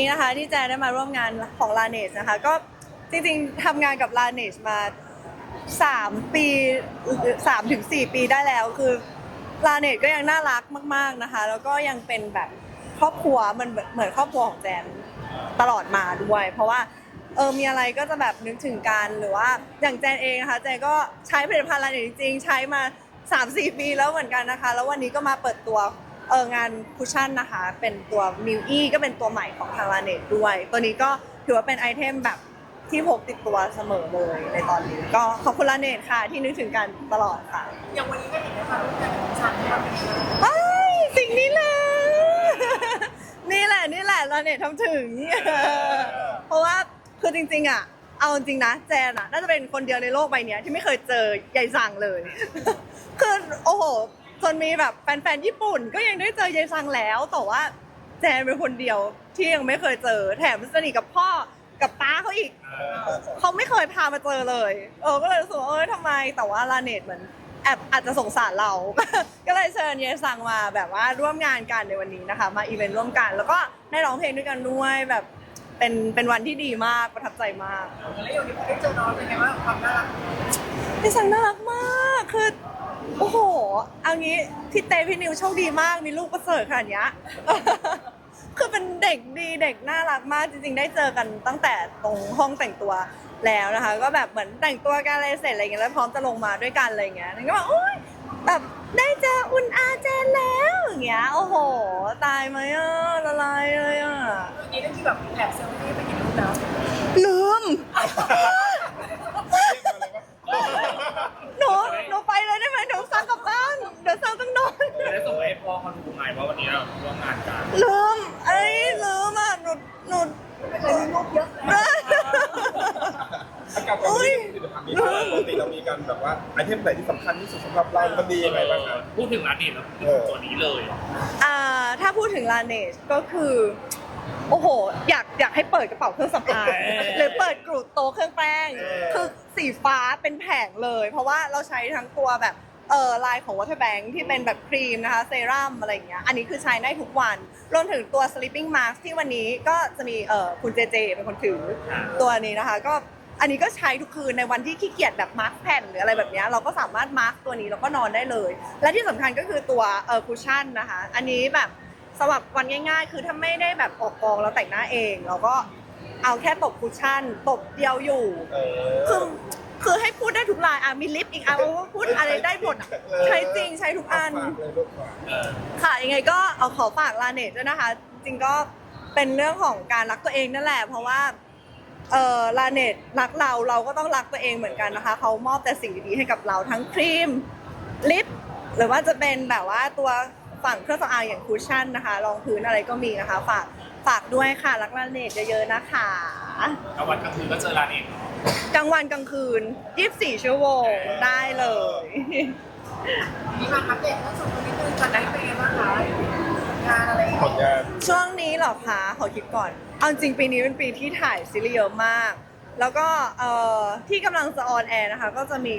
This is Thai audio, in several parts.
นี้นะคะที่แจได้มาร่วมงานของลาเนชนะคะ ก็จริงๆทำงานกับลาเนชมา 3 ปี3ถึง4ปีได้แล้วคือลาเนชก็ยังน่ารักมาก ๆนะคะ แล้วก็ยังเป็นแบบครอบครัวมันเหมือนเหมือนครอบครัวของแจนตลอดมาด้วย เพราะว่าเออมีอะไรก็จะแบบนึกถึงกันหรือว่าอย่างแจนเองนะคะแจนก็ใช้ผลิตภัณฑ์ลาเนชจริงๆใช้มา 3-4 ปีแล้วเหมือนกันนะคะ แล้ววันนี้ก็มาเปิดตัว เอองานคุชชั่นนะคะ เป็นตัวมิวอี้ก็เป็นตัวใหม่ของทางลาเนตด้วย ตัวนี้ก็ถือว่าเป็นไอเทมแบบที่พกติดตัวเสมอเลยในตอนนี้ ก็ขอบคุณลาเนตค่ะ ที่นึกถึงกันตลอดค่ะอย่างวันนี้ก็เห็นนะคะรูปแบบของฉันที่มันเป็นยังไงไอ้ยสิ่งนี้แหละนี่แหละนี่แหละลาเนตทำถึง เพราะว่าคือจริง ๆ อะ เอาจริงนะแจนอะน่าจะเป็นคนเดียวในโลกใบเนี้ยที่ไม่เคยเจอยายซังเลย คือโอ้โห จนมีแบบแฟนๆญี่ปุ่น ก็ยังได้เจอยายซังแล้ว แต่ว่าแจนเป็นคนเดียวที่ยังไม่เคยเจอ แถมสนิทกับพ่อกับป้าเขาอีก เขาไม่เคยพามาเจอเลย เออ ก็เลยรู้สึกว่าเออทำไม แต่ว่าลาเนตเหมือนแอบอาจจะสงสารเรา ก็เลยเชิญเยซังมาแบบว่าร่วมงานกันในวันนี้นะคะ มาอีเวนต์ร่วมกัน แล้วก็ได้ร้องเพลงด้วยกันด้วยแบบเป็นเป็นวันที่ดีมากประทับใจมากแล้วอย่างนี้พอได้เจอน้องเป็นไงบ้างความน่ารักพี่สังน่ารักมาก คือ โอ้โห เอางี้พี่เต้พี่นิวโชคดีมากมีลูกประเสริฐขนาดเนี้ย คือเป็นเด็กดีเด็กน่ารักมากจริง ๆ ได้เจอกันตั้งแต่ตรงห้องแต่งตัวแล้วนะคะ ก็แบบเหมือนแต่งตัวกันอะไรเสร็จอะไรเงี้ยแล้วพร้อมจะลงมาด้วยกันอะไรเงี้ยนั่ก็แบบโอ๊ยแบบได้เจออุ่นอาเจนแล้วอย่างเงี้ยโอ้โห ตายไหมอะละลายเลยอะ วันนี้นั่นที่แบบแอบเซลฟี่ไปกินรูปแล้ว ลืม หนูหนูไปเลยได้ไหมหนูสั่งกลับบ้าน เดี๋ยวสั่งต้องนอน จะได้ส่งไปให้พ่อเขาดูไงว่าวันนี้เราร่วมงานกัน ลืมไอ้ยลืมอะหนูหนู ไม่เคยมีรูปเยอะ อากับการที่ผลิตภัณฑ์นี้ ปกติเรามีกันแบบว่าไอเทมไหนที่สำคัญที่สุดสำหรับเรามันดียังไงบ้างครับ พูดถึงร้านนี้แล้วพูดถึงตัวนี้เลยอ่าถ้าพูดถึงลาเนชก็คือ โอ้โห อยากอยากให้เปิดกระเป๋าเครื่องสำอางหรือเปิดกรุโตะเครื่องแป้งคือสีฟ้าเป็นแผงเลย เพราะว่าเราใช้ทั้งตัวแบบเออลายของ Water Bank ที่เป็นแบบครีมนะคะเซรั่มอะไรอย่างเงี้ยอันนี้คือใช้ได้ทุกวัน รวมถึงตัว sleeping mask ที่วันนี้ก็จะมีเออคุณเจเจเป็นคนถือ ตัวนี้นะคะ ก็ อันนี้ก็ใช้ทุกคืนในวันที่ขี้เกียจแบบมาร์กแผ่นหรืออะไรแบบเนี้ยเราก็สามารถมาร์กตัวนี้แล้วก็นอนได้เลย และที่สำคัญก็คือตัวเออคุชชั่นนะคะ อันนี้แบบสำหรับวันง่าย ๆ คือถ้าไม่ได้แบบออกกองแล้วแต่งหน้าเองเราก็เอาแค่ตบคุชชั่นตบเดียวอยู่เอคือคือให้พูดได้ทุกลายอะมีลิปอีกอะพูดอะไรได้หมดอะใช้จริงใช้ทุกอันฝากเลยลูกฝากค่ะยังไงก็เอาขอฝากลาเนตด้วยนะคะ จริงๆก็เป็นเรื่องของการรักตัวเองนั่นแหละ เพราะว่า เออลาเนตรักเราเราก็ต้องรักตัวเองเหมือนกันนะคะเขามอบแต่สิ่งดีๆให้กับเราทั้งครีมลิปหรือว่าจะเป็นแบบว่าตัวฝั่งเครื่องสำอางอย่างคุชชั่นนะคะรองพื้นอะไรก็มีนะคะ ฝากฝากด้วยค่ะรักลาเนตเยอะๆนะคะกลางวันกลางคืนก็เจอร้านนี้กลางวันกลางคืน 24 ชั่วโมงได้เลยมีมาอัปเดตเรื่องส่วนตัวนิดนึงตอนนี้เป็นยังไงบ้างคะ งานอะไรผลงานช่วงนี้เหรอคะขอคิดก่อน เอาจริงปีนี้เป็นปีที่ถ่ายซีรีส์เยอะมาก แล้วก็เอ่อที่กำลังจะออนแอร์นะคะ ก็จะมี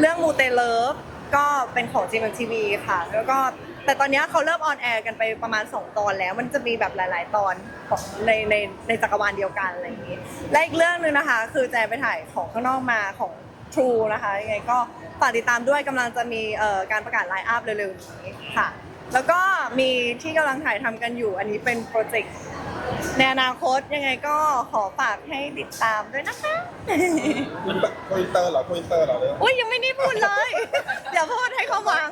เรื่องมูเตเลิฟก็เป็นของจีมทีวีค่ะ แล้วก็แต่ตอนนี้เขาเริ่มออนแอร์กันไปประมาณ 2 ตอนแล้ว มันจะมีแบบหลาย ๆ ตอนของในในในจักรวาลเดียวกันอะไรอย่างนี้ และอีกเรื่องหนึ่งนะคะ คือแจไปถ่ายของข้างนอกมาของ True นะคะยังไงก็ฝากติดตามด้วยกำลังจะมีเอ่อการประกาศไลน์อัพเร็วๆนี้ค่ะ แล้วก็มีที่กำลังถ่ายทำกันอยู่ อันนี้เป็นโปรเจกต์ในอนาคตยังไงก็ขอฝากให้ติดตามด้วยนะคะโคอินเตอร์เหรอโคอินเตอร์เหรอเนี่ยอุ้ยยังไม่ได้พูดเลย อย่าพูดให้ความหวัง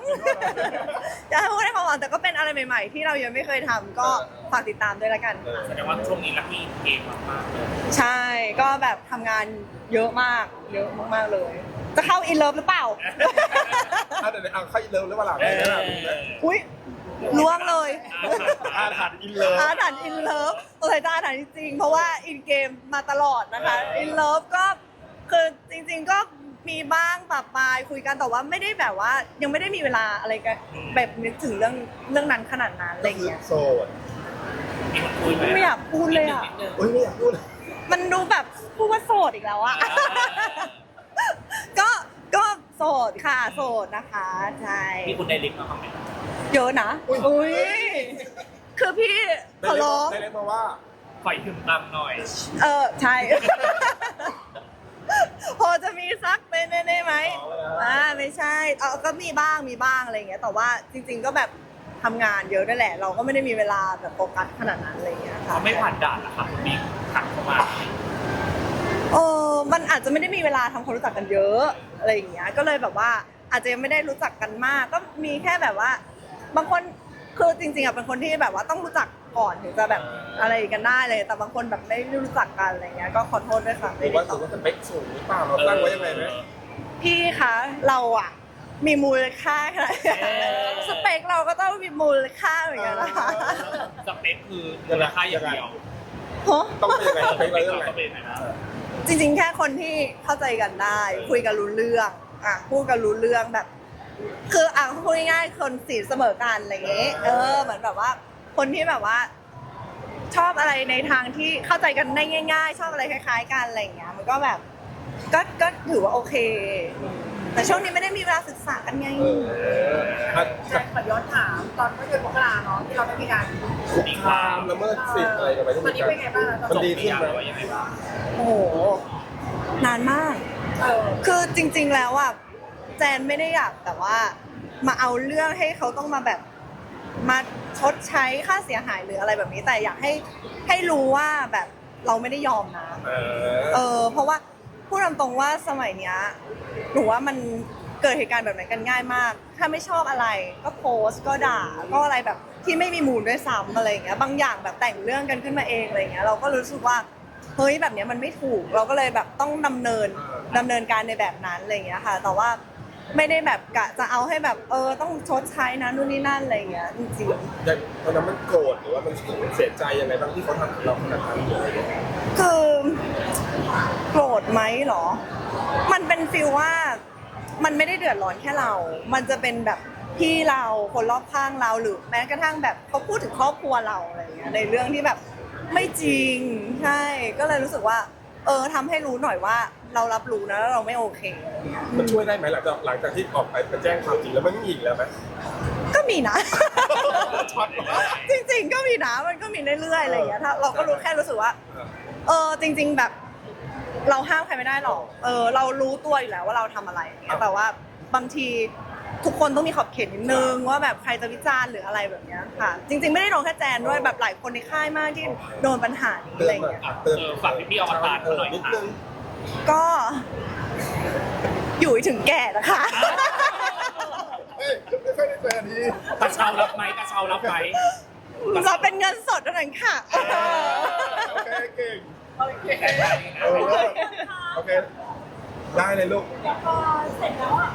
อย่าพูดให้ความหวังแต่ก็เป็นอะไรใหม่ ๆ ที่เรายังไม่เคยทำก็ฝากติดตามด้วยละกันค่ะแสดงว่าช่วงนี้รักนี่เกมมากๆเลยใช่ก็แบบทำงานเยอะมาก เยอะมากๆเลย จะเข้าอินเลิฟหรือเปล่า อะเดี๋ยวเอาเข้าอินเลิฟหรือเปล่าเอได้ไหมอล่ะ อุ้ย ล่วงเลย อาถรรพ์อินเลิฟ อาถรรพ์อินเลิฟตัวใส่ตาอาถรรพ์จริงๆเพราะว่าอินเกมมาตลอดนะคะ เอออิ อินเลิฟก็คือจริง ๆก็มีบ้างปะปายคุยกันแต่ว่าไม่ได้แบบว่า ยังไม่ได้มีเวลาอะไรกันแบบนึกถึงเรื่องเรื่องนั้นขนาดนั้นอะไรก็คือเงี้ยโสดมีคนคุยไหมไม่อยากพูดเลยอะนิดนึงอุ้ยไม่อยากพูดเลยมันดูแบบพูดว่าโสดอีกแล้วอะอ่าก็ก็โสดค่ะ โสดนะคะ ใช่ มีคุณไดริกมาคอมเมนต์ เยอะนะ อุ้ย คือพี่ขอร้อง ได้เรียกมาว่า ไฟถึงตามหน่อย เออ ใช่ พอจะมีสักเป็นแน่ๆไหมอ่าไม่ใช่ เออก็มีบ้างมีบ้างอะไรอย่างเงี้ย แต่ว่าจริง ๆ ก็แบบทำงานเยอะด้วยแหละ เราก็ไม่ได้มีเวลาแบบโฟกัสขนาดนั้นอะไรอย่างเงี้ยค่ะเขาไม่ผ่านด่านเหรอครับคุณบิ๊กขัดเข้ามาเออมันอาจจะไม่ได้มีเวลาทำความรู้จักกันเยอะอะไรอย่างเงี้ย ก็เลยแบบว่าอาจจะยังไม่ได้รู้จักกันมาก ก็มีแค่แบบว่า บางคนคือจริงๆอะเป็นคนที่แบบว่าต้องรู้จักก่อนถึงจะแบบอะไรกันได้เลย แต่บางคนแบบไม่ได้รู้จักกันอะไรเงี้ยก็ขอโทษด้วยค่ะหไม่รือได้ว่าตถืออบว่าสเปคสูงหรือเปล่าเราตั้งไว้ยังไงไหมพี่คะเราอะมีมูลค่าขนาดนี้สเปคเราก็ต้องมีมูลค่าเหมือนกันนะคะสเปคคือมูลค่าอย่างเดียวฮะต้องเป็นยังไงสเปคเรายังไงต้องเป็นยังไงนะจริงๆ แค่คนที่เข้าใจกันได้ คุยกันรู้เรื่องอะพูดกันรู้เรื่องแบบ คืออะพูดง่ายๆคนสีเสมอกันอะไรอย่างเงี้ยเออ เหมือนแบบว่า คนที่แบบว่า ชอบอะไรในทางที่เข้าใจกันได้ง่าย ๆ ชอบอะไรคล้าย ๆ กันอะไรอย่างเงี้ย มันก็แบบ ก็ก็ถือว่าโอเค แต่ช่วงนี้ไม่ได้มีเวลาศึกษากันไงเอออะแจ็คขอย้อนถามตอนเมื่อเดือนมกราเนาะที่เราได้มีการคุกคามละเมิดสิทธิ์อะไรกันไปที่ตอนนี้เป็นไงบ้างแล้วมันดีขึ้นจบไหมหรือว่ายังไงบ้างโอ้โห นานมาก เออ คือจริง ๆ แล้วอะแจนไม่ได้อยากแต่ว่ามาเอาเรื่องให้เขาต้องมาแบบมาชดใช้ค่าเสียหายหรืออะไรแบบนี้แต่อยากให้ให้รู้ว่าแบบเราไม่ได้ยอมนะเอเอออเพราะว่าพูดตามตรงว่าสมัยเนี้ยหนูว่ามันเกิดเหตุการณ์แบบไหนกันง่ายมาก ถ้าไม่ชอบอะไรก็โพสต์ก็ด่าก็อะไรแบบที่ไม่มีมูลด้วยซ้ำอะไรอย่างเงี้ยบางอย่างแบบแต่งเรื่องกันขึ้นมาเองอะไรอย่างเงี้ยเราก็รู้สึกว่าเฮ้ยแบบเนี้ยมันไม่ถูก เราก็เลยแบบต้องดำเนินดำเนินการในแบบนั้นอะไรอย่างเงี้ยค่ะ แต่ว่า ไม่ได้แบบกะจะเอาให้แบบเออต้องชดใช้นะนู่นนี่นั่นอะไรอย่างเงี้ยจริงๆอย่างตอนนั้นมันโกรธหรือว่ามันเสียใจยังไงบ้างที่เขาทำกับเราขนาดนั้นคือโกรธไหมเหรอ มันเป็นฟีลว่ามันไม่ได้เดือดร้อนแค่เรา มันจะเป็นแบบพี่เราคนรอบข้างเราหรือแม้กระทั่งแบบเขาพูดถึงครอบครัวเราอะไรอย่างเงี้ยในเรื่องที่แบบไม่จริงใช่ก็เลยรู้สึกว่า เออทำให้รู้หน่อยว่า เรารับรู้นะแล้วเราไม่โอเคอะไรเงี้ยมันช่วยได้ไหมหลังจากหลังจากที่ออกไปไปแจ้งความจริงแล้วมันไม่มีอีกแล้วไหม ก็มีนะ ช็อตจริงๆ ก็มีนะมันก็มีเรื่อยๆอะไรอย่างเงี้ยถ้าเราก็รู้แค่รู้สึกว่า เออจริง ๆ แบบ เราห้ามใครไม่ได้หรอก เออ เรารู้ตัวอยู่แล้วว่าเราทำอะไรอย่างเงี้ยแต่ว่าบางทีทุกคนต้องมีขอบเขตนิดนึงว่าแบบใครจะวิจารณ์หรืออะไรแบบเนี้ยค่ะ จริง ๆ ไม่ได้โดนแค่แจนด้วยแบบหลายคนในค่ายมากที่โดนปัญหานี้เตือะอไรนหน่อยเงี้ย อะเตือนเออฝากพี่ๆอวตารเขาหน่อยนิดค่ะ นึง ก็ อยู่ให้ถึงแก่นะคะ เฮ้ยไม่ค่อยได้เจออันนี้กระเช้ารับไหมกระเช้ารับไหมเราเป็นเงินสดเท่านั้นค่ะ โอเคเก่งโอเคเออโอเคได้เลยลูก พอเสร็จแล้วอะ